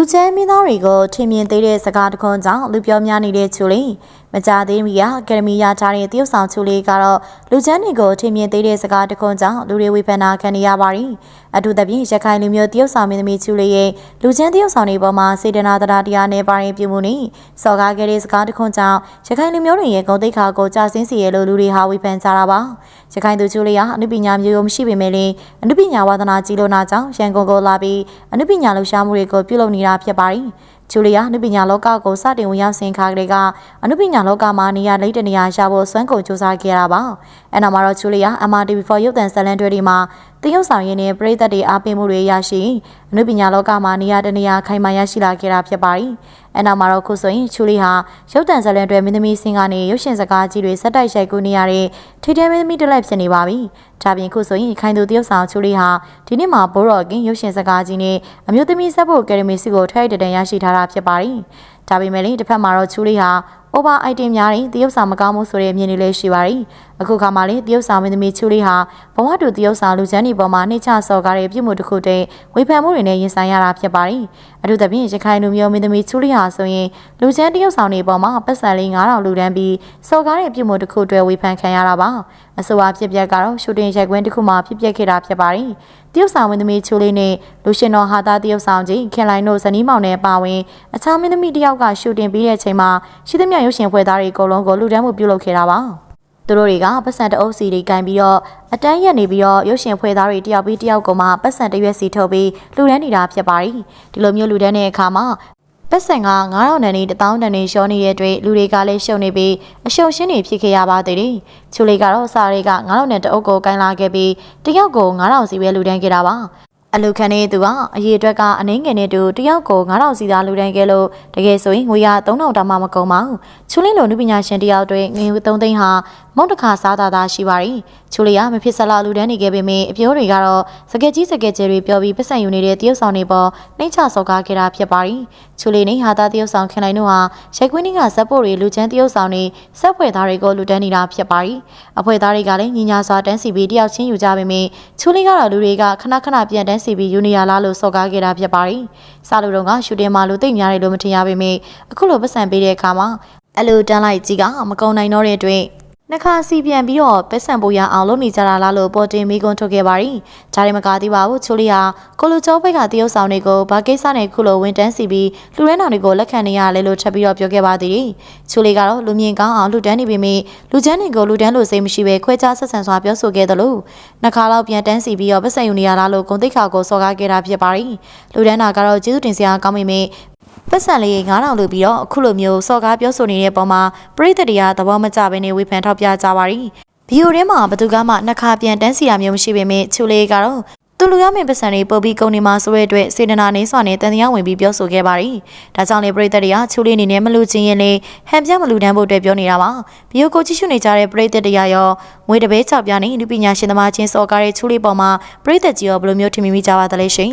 လူချမ်းမင်းသားတွေကိုထင်မြင်သေးတဲ့စကားတခွန်းကြောင့်လူပြောများနေတဲ့ချူလေးမကြသေးမီကအကယ်ဒမီရထားတဲ့တရုတ်ဆောင်ချူလေးကတော့လူချမ်းတွေကိုထင်မြင်သေးတဲ့စကားတခွန်းကြောင့်လူတွေဝေဖန်တာခံနေရပါတယ်အထူးသဖြင့်ရခိုင်လူမျိုးတရုတ်ဆောင်မင်းသမီးချူလေးရဲ့လူချမ်းတရုတ်ဆောင်တွေပေါ်မှာစေတနာတရားတရားနဲ့ပါရင်ပြုမှုနဲ့စော်ကားခဲ့တဲ့စကားတခွန်းကြောင့်ရခိုင်လူမျိုးတွေရဲ့ဂုဏ်သိက္ခာကိုကြာဆင်းစေရလို့လူတွေဟာဝေဖန်ကြတာပါရခိုင်သူချူလေးဟာအနုပညာမျိုးရိုးမရှိပေမဲ့လည်းအနုပညာဝါသနာကြီးလို့နာကြောင့်ရန်ကုန်ကိုလာပြီးအနုပညာလှူရှားမှုတွေကိုပြုလုပ်နေတာဖြစ်ပါတယ်။ ဂျူလီယာအနုပညာလောကကိုစတင်ဝင်ရောက်ဆင်ခါကလေးကအနုပညာလောကမှာနေရာလိမ့်တနေရာရှာဖို့စွမ်းကုန်စူးစမ်းခဲ့တာပါ။အဲနောက်မှာတော့ဂျူလီယာ MRTV4 ရုပ်သံဇာတ်လမ်းတွေဒီမှာတရုတ်ဆောင်ရင်းနဲ့ပြည်သက်တွေအားပေးမှုတွေရရှိအနုပညာလောကမှာနေရာတနေရာခိုင်မာရရှိလာခဲ့တာဖြစ်ပါတယ်။အဲနောက်မှာတော့ခုဆိုရင်ချူလီဟာရုပ်တံဇာတ်လမ်းတွေမင်းသမီးစင်ကနေရုပ်ရှင်စကားကြီးတွေစက်တိုက်ရိုက်ကူနေရတဲ့ထိတဲမင်းသမီးတစ်လက်ဖြစ်နေပါပြီ။ဒါပြင်ခုဆိုရင်ခိုင်သူတရုတ်ဆောင်ချူလီဟာဒီနေ့မှာဘိုးတော်ကင်ရုပ်ရှင်စကားကြီးနဲ့အမျိုးသမီးဆက်ဖို့အကယ်ဒမီစီကိုထိုက်တတန်ရရှိထားတာဖြစ်ပါတယ်။ဒါပေမဲ့လည်းတစ်ဖက်မှာတော့ချူလီဟာ over item များတဲ့တရုတ်ဆောင်မကောင်းမှုဆိုတဲ့အမြင်တွေလည်းရှိပါတယ်။ အခုခါမှလည်းတရုတ်ဆောင်မင်းသမီးချူလီဟာဘဝတူတရုတ်ဆောင်လူချမ်းဒီပေါ်မှာနှိမ့်ချစော်ကားတဲ့ပြုမှုတစ်ခုတည်းဝေဖန်မှုတွေနဲ့ရင်ဆိုင်ရတာဖြစ်ပါတယ်။အထူးသဖြင့်ရခိုင်လူမျိုးမင်းသမီးချူလီဟာဆိုရင်လူချမ်းတရုတ်ဆောင်တွေပေါ်မှာပတ်စံလေး9000လူတန်းပြီးစော်ကားတဲ့ပြုမှုတစ်ခုတည်းဝေဖန်ခံရတာပါ။အဆိုအဖြစ်ပျက်ကတော့ရှူတင်ရိုက်ကွင်းတစ်ခုမှဖြစ်ပျက်ခဲ့တာဖြစ်ပါတယ်။တရုတ်ဆောင်မင်းသမီးချူလီနဲ့လူရှင်တော်ဟာသားတရုတ်ဆောင်ကြီးခင်လိုင်းတို့ဇနီးမောင်နဲ့ပါဝင်အခြားမင်းသမီးတယောက်ကရှူတင်ပြီးတဲ့အချိန်မှာရှိသမျှရုပ်ရှင်ဖွဲ့သားတွေအကုန်လုံးကိုလူတန်းမှုပြုလုပ်ခဲ့တာပါ။ သူတို့တွေကပတ်စံတအုပ်စီတွေကင်ပြီးတော့အတန်းရက်နေပြီးတော့ရုပ်ရှင်ဖွဲ့သားတွေတယောက်ပြီးတယောက်ကမှပတ်စံတရွက်စီထုတ်ပြီးလူတန်းနေတာဖြစ်ပါတယ်ဒီလိုမျိုးလူတန်းတဲ့အခါမှာပတ်စံက9000တန်နေ1000တန်နေရှောနေတဲ့အတွက်လူတွေကလည်းရှုံနေပြီးအရှုံရှင်းနေဖြစ်ခဲ့ရပါသေးတယ်ချူလေးကတော့စာတွေက9000နဲ့တအုပ်ကိုကင်လာခဲ့ပြီးတယောက်ကို9000စီပဲလူတန်းခဲ့တာပါအလူခံနေသူကအရေးအတွက်ကအနှင်းငယ်နဲ့တူတယောက်ကို9000စီသားလူတန်းခဲ့လို့တကယ်ဆိုရင်ငွေရ3000တောင်မှမကုန်ပါဘူးချူလင်းလိုနုပညာရှင်တယောက်တွေငွေ3သိန်းဟာ မုတ်တခါစားတာသာရှိပါရီချူလီကမဖြစ်စလောက်လူတန်းနေခဲ့ပေမဲ့အပြိုးတွေကတော့စကက်ကြီးစကက်ကျဲတွေပြောပြီးပတ်စံယူနေတဲ့တရုတ်ဆောင်တွေပေါ်နှိမ့်ချစော်ကားခဲ့တာဖြစ်ပါရီချူလီနဲ့ဟာသားတရုတ်ဆောင်ခင်လိုက်တို့ဟာရိုက်ကွင်းကဇက်ပို့တွေလူချမ်းတရုတ်ဆောင်တွေစက်ဖွဲ့သားတွေကိုလူတန်းနေတာဖြစ်ပါရီအဖွဲသားတွေကလည်းညီညာစွာတန်းစီပြီးတယောက်ချင်းယူကြပေမဲ့ချူလီကတော့လူတွေကခဏခဏပြန်တန်းစီပြီးယူနေရလားလို့စော်ကားခဲ့တာဖြစ်ပါရီစားလူတော်ကရှူတင်မှာလူသိမ့်များတယ်လို့မထင်ရပေမဲ့အခုလိုပတ်စံပေးတဲ့အခါမှာအလိုတန်းလိုက်ကြီးကမကုံနိုင်တော့တဲ့အတွက် နှခါစီပြန်ပြီးတော့ပတ်စံပိုရအောင်လုပ်နေကြတာလားလို့ပေါ်တင်မိကွန်းထုတ်ခဲ့ပါရီ။ဂျာရီမကားသေးပါဘူးချိုလီဟာကိုလူကျော်ဘက်ကတရုတ်ဆောင်တွေကိုဘာကိစ္စနဲ့ခုလိုဝင်တန်းစီပြီးလူရန်တော်တွေကိုလက်ခံနေရလဲလို့ထပ်ပြီးတော့ပြောခဲ့ပါသေးတယ်။ချိုလီကတော့လူမြင်ကောင်းအောင်လူတန်းနေပေမဲ့လူချမ်းတွေကိုလူတန်းလို့စိတ်မရှိပဲခွဲခြားဆက်ဆံစွာပြောဆိုခဲ့သလိုနှခါလောက်ပြန်တန်းစီပြီးတော့ပတ်စံယူနေရလားလို့ဂုံတိတ်ခါကိုစော်ကားခဲ့တာဖြစ်ပါရီ။လူတန်းနာကတော့ကျေးဇူးတင်စရာကောင်းပေမဲ့ ပတ်စံလေး9000လို့ပြီးတော့အခုလိုမျိုးစော်ကားပြောဆိုနေတဲ့ပုံမှာပရိသတ်တွေကသဘောမကျဘဲနဲ့ဝေဖန်ထောက်ပြကြပါရီဗီဒီယိုထဲမှာဘသူကမှနှစ်ခါပြန်တန်းစီရမျိုးမရှိပေမဲ့ချူလေးကတော့သူလူရမင်းပတ်စံတွေပုတ်ပြီးကုန်နေမှာဆိုတဲ့အတွက်စေတနာနေစွာနဲ့တန်တရားဝင်ပြီးပြောဆိုခဲ့ပါရီဒါကြောင့်လေပရိသတ်တွေကချူလေးအနေနဲ့မလူချင်းရင်လေဟန်ပြမလူတန်းဖို့အတွက်ပြောနေတာပါဗီဒီယိုကိုကြည့်ရှုနေကြတဲ့ပရိသတ်တွေကရောငွေတပဲချောက်ပြနေလူပညာရှင်သမားချင်းစော်ကားတဲ့ချူလေးပေါ်မှာပရိသတ်ကြီးရောဘယ်လိုမျိုးထင်မိမိကြပါသလဲရှင်